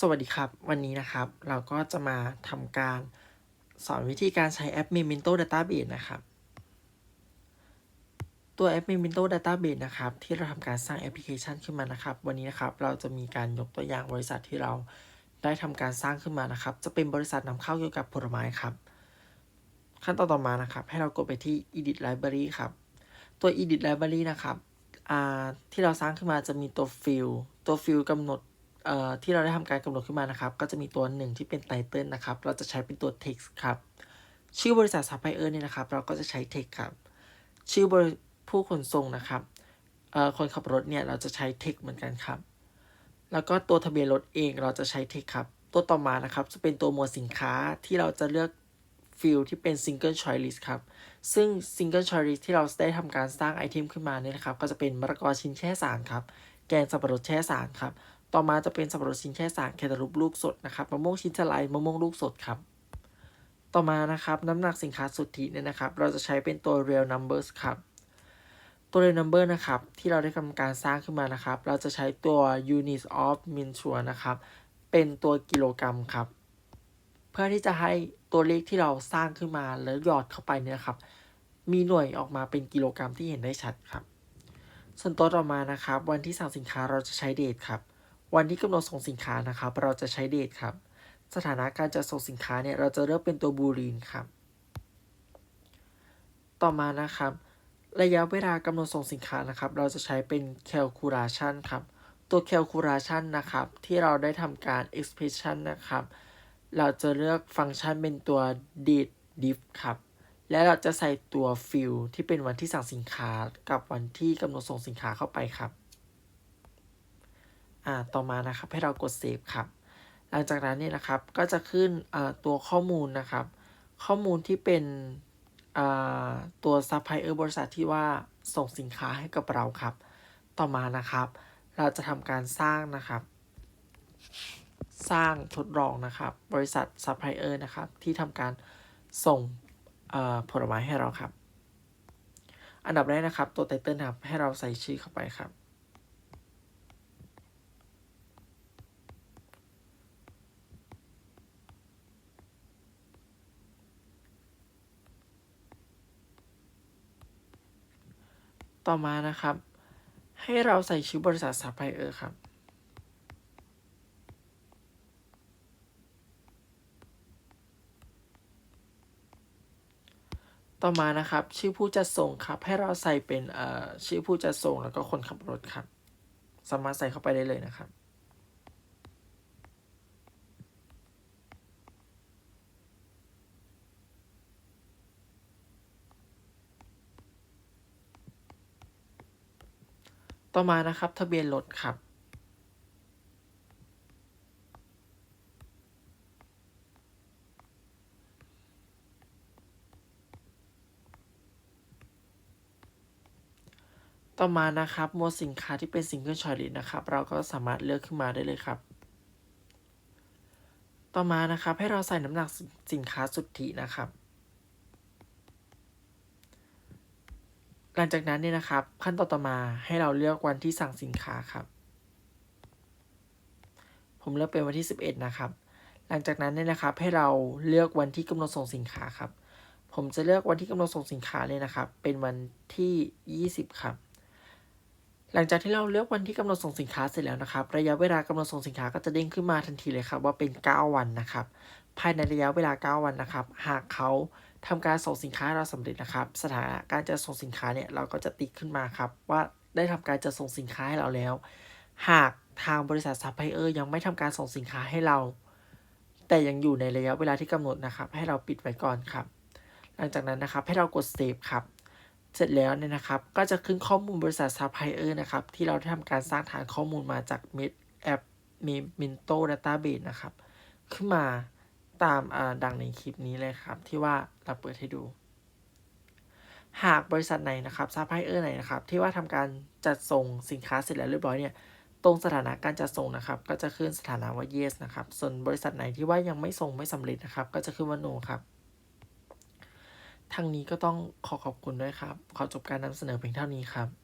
สวัสดีครับ วันนี้นะครับเราก็จะมาทำการสอนวิธีการใช้แอป Memento Database นะครับ ตัวแอป Memento Database นะครับ ที่เราทำการสร้างแอปพลิเคชันขึ้นมานะครับ วันนี้นะครับเราจะมีการยกตัวอย่างบริษัทที่เราได้ทำการสร้างขึ้นมานะครับ จะเป็นบริษัทนำเข้าเกี่ยวกับผลไม้ครับ ขั้นตอนต่อมานะครับ ให้เรากดไปที่ Edit Library ครับ ตัว Edit Library นะครับที่เราสร้างขึ้นมาจะมีตัว Fill ตัว Fill กำหนด ที่เราได้ทำการกำหนดขึ้นมานะครับ ก็จะมีตัวหนึ่งที่เป็นไตเติลนะครับ เราจะใช้เป็นตัว text ครับ ชื่อบริษัทซัพพลายเออร์เนี่ยนะครับ เราก็จะใช้ text ครับ ชื่อบริผู้ขนส่งนะครับคนขับรถเนี่ยเราจะใช้ text เหมือนกันครับ แล้วก็ตัวทะเบียนรถเองเราจะใช้ text ครับ ตัวต่อมานะครับจะเป็นตัวหมวดสินค้าที่เราจะเลือกฟิลที่เป็น single choice list ครับ ซึ่ง single choice list ที่เราได้ทำการสร้างไอเทมขึ้นมาเนี่ยนะครับ ก็จะเป็นมะละกอชิ้นแช่สารครับ แกงสับปะรดแช่สารครับ ต่อมาจะเป็นสับปะรดชิ้นแช่สารแคตาลูปลูกสดนะครับมะม่วงชิ้นสไลด์มะม่วงลูกสดครับ ต่อมานะครับน้ำหนักสินค้าสุทธิเนี่ยนะครับ เราจะใช้เป็นตัว real numbers ครับตัว real number นะครับที่เราได้ทำการสร้างขึ้นมานะครับ เราจะใช้ตัว units of m i n t u r นะครับเป็นตัวกิโลกรัมครับ เพื่อที่จะให้ตัวเลขที่เราสร้างขึ้นมาแล้วหยอดเข้าไปเนี่ยครับ มีหน่วยออกมาเป็นกิโลกรัมที่เห็นได้ชัดครับ ส่วนตัวต่อมานะครับ วันที่สั่งสินค้าเราจะใช้เดทครับ วันที่กำหนดส่งสินค้านะครับ เราจะใช้เดทครับ สถานะการจะส่งสินค้าเนี่ยเราจะเลือกเป็นตัวบูลีนครับ ต่อมานะครับ ระยะเวลากำหนดส่งสินค้านะครับ เราจะใช้เป็น calculation ครับ ตัว calculation นะครับ ที่เราได้ทำการ expression นะครับ เราจะเลือกฟังก์ชันเป็นตัว date diff ครับและเราจะใส่ตัว fill ที่เป็นวันที่สั่งสินค้ากับวันที่กำหนดส่งสินค้าเข้าไปครับ อ่าต่อมานะครับให้เรากดเซฟครับ หลังจากนั้นเนี่ยนะครับก็จะขึ้นตัวข้อมูลนะครับ ข้อมูลที่เป็นตัวซัพพลายเออร์บริษัทที่ว่าส่งสินค้าให้กับเราครับ ต่อมานะครับ เราจะทำการสร้างนะครับ สร้างทดลองนะครับ บริษัทซัพพลายเออร์นะครับที่ทำการส่งผลไม้ให้เราครับ อันดับแรกนะครับ ตัวไตเติลครับให้เราใส่ชื่อเข้าไปครับ ต่อมานะครับ ให้เราใส่ชื่อบริษัทซัพพลายเออร์ครับ ต่อมานะครับ ชื่อผู้จัดส่งครับ ให้เราใส่เป็นชื่อผู้จัดส่งแล้วก็คนขับรถครับ สามารถใส่เข้าไปได้เลยนะครับ ต่อมานะครับ ทะเบียนรถครับ ต่อมานะครับหมวดสินค้าที่เป็นซิงเกิลชอยลิสนะครับ เราก็สามารถเลือกขึ้นมาได้เลยครับ ต่อมานะครับให้เราใส่น้ำหนักสินค้าสุทธินะครับ หลังจากนั้นเนี่ยนะครับ ขั้นตอนต่อมาให้เราเลือกวันที่สั่งสินค้าครับ ผมเลือกเป็นวันที่ 11 นะครับ หลังจากนั้นเนี่ยนะครับ ให้เราเลือกวันที่กำหนดส่งสินค้าครับ ผมจะเลือกวันที่กำหนดส่งสินค้าเลยนะครับ เป็นวันที่ 20 ครับ หลังจากที่เราเลือกวันที่กำหนดส่งสินค้าเสร็จแล้วนะครับ ระยะเวลากำหนดส่งสินค้าก็จะเด้งขึ้นมาทันทีเลยครับ ว่าเป็น 9 วันนะครับ ภายในระยะเวลา 9 วันนะครับ หากเขา ทำการส่งสินค้าเราสำเร็จนะครับ สถานะการจะส่งสินค้าเนี่ยเราก็จะติ๊กขึ้นมาครับ ว่าได้ทำการจะส่งสินค้าให้เราแล้ว หากทางบริษัทซัพพลายเออร์ยังไม่ทำการส่งสินค้าให้เรา แต่ยังอยู่ในระยะเวลาที่กำหนดนะครับ ให้เราปิดไว้ก่อนครับ หลังจากนั้นนะครับให้เรากดเซฟครับเสร็จแล้วเนี่ยนะครับ ก็จะขึ้นข้อมูลบริษัทซัพพลายเออร์นะครับ ที่เราได้ทำการสร้างฐานข้อมูลมาจากเมดแอปมีมินโตดัตต้าเบสนะครับ ขึ้นมา ตามดังในคลิปนี้เลยครับ ที่ว่าเราเปิดให้ดู หากบริษัทไหนนะครับซัพพลายเออร์ไหนนะครับ ที่ว่าทำการจัดส่งสินค้าเสร็จแล้วเรียบร้อยเนี่ยตรงสถานะการจัดส่งนะครับ ก็จะขึ้นสถานะว่า yes นะครับ ส่วนบริษัทไหนที่ว่ายังไม่ส่งไม่สำเร็จนะครับ ก็จะขึ้นว่า no ครับทางนี้ก็ต้องขอขอบคุณด้วยครับ ขอจบการนำเสนอเพียงเท่านี้ครับ